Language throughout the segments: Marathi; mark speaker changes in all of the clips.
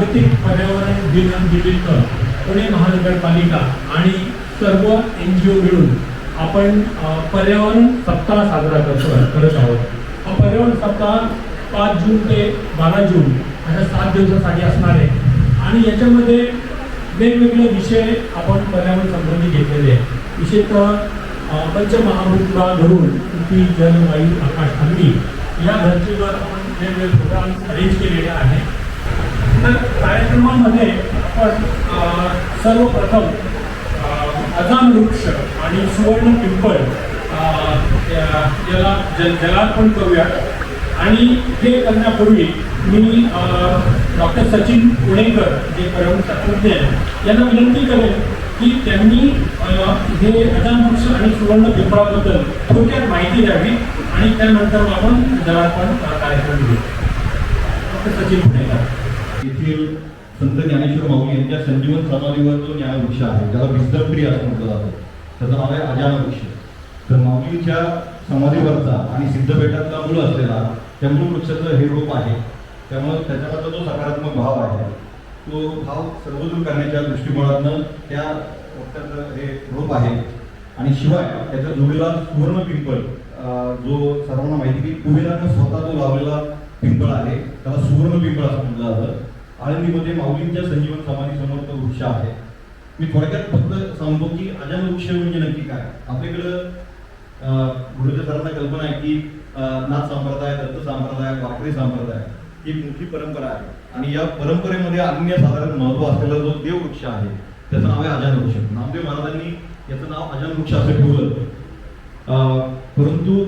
Speaker 1: निमित्त पुणे महानगरपालिका आणि सर्व एन जी ओ मिळून आपण पर्यावरण सप्ताह साजरा करतो करत आहोत. हा पर्यावरण सप्ताह पाच जून ते बारा जून अशा सात दिवसासाठी असणार आहे. आणि याच्यामध्ये वेगवेगळे विषय आपण पर्यावरण संबंधी घेतलेले आहेत. विशेषतः अ, पंचमहाभूतला धरून पृथ्वी जल वायू आकाश अग्नी या धर्तीवर आपण वेगवेगळे प्रोग्राम अरेंज केलेले आहे तर कार्यक्रमामध्ये आपण सर्वप्रथम अजान वृक्ष आणि सुवर्ण पिंपळ याला जल जलार्पण करूया. आणि हे करण्यापूर्वी मी डॉक्टर सचिन पुणेकर जे पर्यावरण शास्त्रज्ञ आहेत यांना विनंती करेन की त्यांनी हे अजान वृक्ष आणि सुवर्ण पिंपळाबद्दल थोडक्यात माहिती द्यावी आणि त्यानंतर आपण जलार्पण कार्यक्रम घेऊ. डॉक्टर सचिन पुणेकर.
Speaker 2: येथील संत ज्ञानेश्वर माऊली यांच्या संजीवन समाधीवर जो ज्ञानवृक्ष आहे ज्याला विस्डम असं म्हटलं जातं त्याचं नाव आहे अजान वृक्ष. तर माऊलींच्या समाधीवरचा आणि सिद्धपेठातला मूळ असलेला त्या मूळ वृक्षाचं हे रूप आहे. त्यामुळं त्याच्यावरचा जो सकारात्मक भाव आहे तो भाव सर्वदूर करण्याच्या दृष्टिकोनातनं त्या वृक्षाचं हे रूप आहे. आणि शिवाय त्याच्या जोडीला सुवर्ण पिंपल जो सर्वांना माहिती की कुबेरानं स्वतः जो लावलेला पिंपळ आहे त्याला सुवर्ण पिंपळ असं म्हटलं जातं. आळंदीमध्ये माऊलींच्या संजीवन समाधी समोर तो वृक्ष आहे. मी थोडक्यात फक्त सांगतो की अजान वृक्ष म्हणजे नक्की काय? आपल्याकडं गुरुच्या सरांना कल्पना आहे की नाथ संप्रदाय दत्त संप्रदाय वाकरी संप्रदाय ही मोठी परंपरा आहे. आणि या परंपरेमध्ये अनन्यसाधारण महत्त्व असलेला जो देववृक्ष आहे त्याचं नाव आहे अजान वृक्ष. नामदेव महाराजांनी याचं नाव अजान वृक्ष असं ठेवलं. अं, परंतु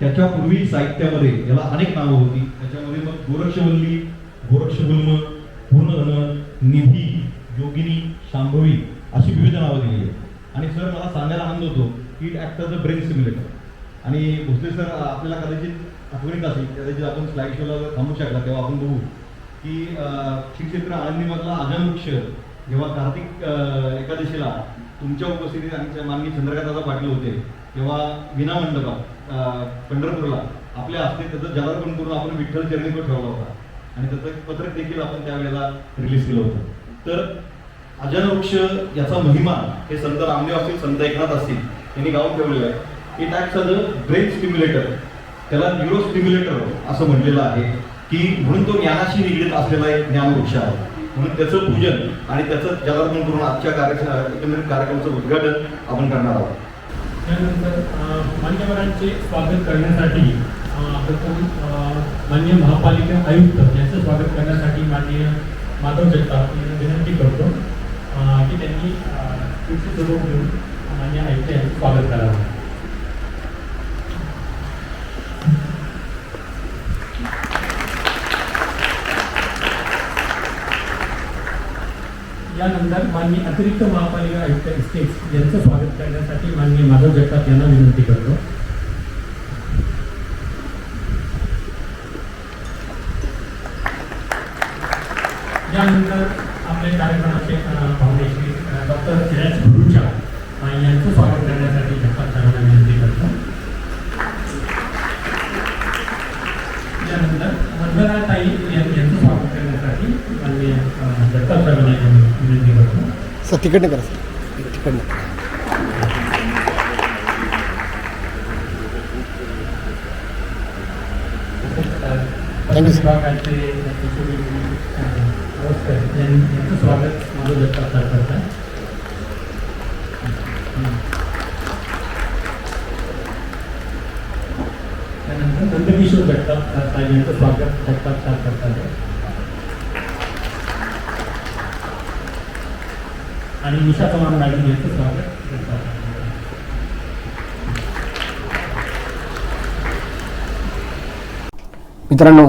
Speaker 2: त्याच्यापूर्वी साहित्यामध्ये याला अनेक नावं होती. त्याच्यामध्ये मग गोरक्षवल्ली गोरक्षगुल्म निधी योगिनी शांभवी अशी विविध नावं दिली आहेत. आणि सर मला सांगायला आनंद होतो की it act a brain simulator आणि भोसले सर आपल्याला कदाचित आठवणीत असेल कदाचित आपण स्लाईड शोला थांबू शकला तेव्हा आपण बघू की श्रीक्षेत्र श्री क्षेत्र आळंदीमधला जेव्हा कार्तिक एकादशीला तुमच्या उपस्थितीत आणि माननीय चंद्रकांतदादा पाटील होते तेव्हा विना मंडपात पंढरपूरला आपल्या हस्ते त्याचं जलार्पण करून आपण विठ्ठल चरणीवर ठेवला होता. आणि त्याचं एक पत्रक देखील आपण त्यावेळेला रिलीज केलं होतं. तर अजन वृक्ष याचा महिमा हे संत रामदेव असतील संत एकनाथ असतील यांनी गाऊन ठेवलेलं आहे. It acts a brain stimulator त्याला न्यूरो स्टिम्युलेटर असं म्हटलेलं आहे की म्हणून तो ज्ञानाशी निगडीत असलेला एक ज्ञानवृक्ष आहे. म्हणून त्याचं पूजन आणि त्याचं जलार्पण करून आजच्या कार्य एकंदरीत कार्यक्रमाचं उद्घाटन आपण करणार आहोत.
Speaker 1: त्यानंतर मान्यवरांचे स्वागत करण्यासाठी प्रथम मान्य महापालिका आयुक्त यांचं स्वागत करण्यासाठी माननीय माधव जगताप यांना विनंती करतो की त्यांनी कृषी स्वरूप घेऊन मान्य आयुक्त यांचं स्वागत करावं. यानंतर माननीय अतिरिक्त महापालिका आयुक्त इस्टेट्स यांचं स्वागत करण्यासाठी माननीय माधव जगताप यांना विनंती करतो. त्यानंतर आपले कार्यक्रमाचे अ, फाउंडेशन डॉक्टर किराज भरूचा यांचं स्वागत करण्यासाठी जगताप सरांना विनंती करतो. त्यानंतर वंदना ताई यांचं स्वागत करण्यासाठी माननीय अ, जगताप सरांना विनंती करतो.
Speaker 3: सर तिकडनं करा सर. तिकडनं
Speaker 1: थँक्यू नंदकिशोर जगताप सर यांचं स्वागत जगताप सर करतात आणि निशा चव्हाण मॅडम यांचं स्वागत जगताप
Speaker 3: मित्रांनो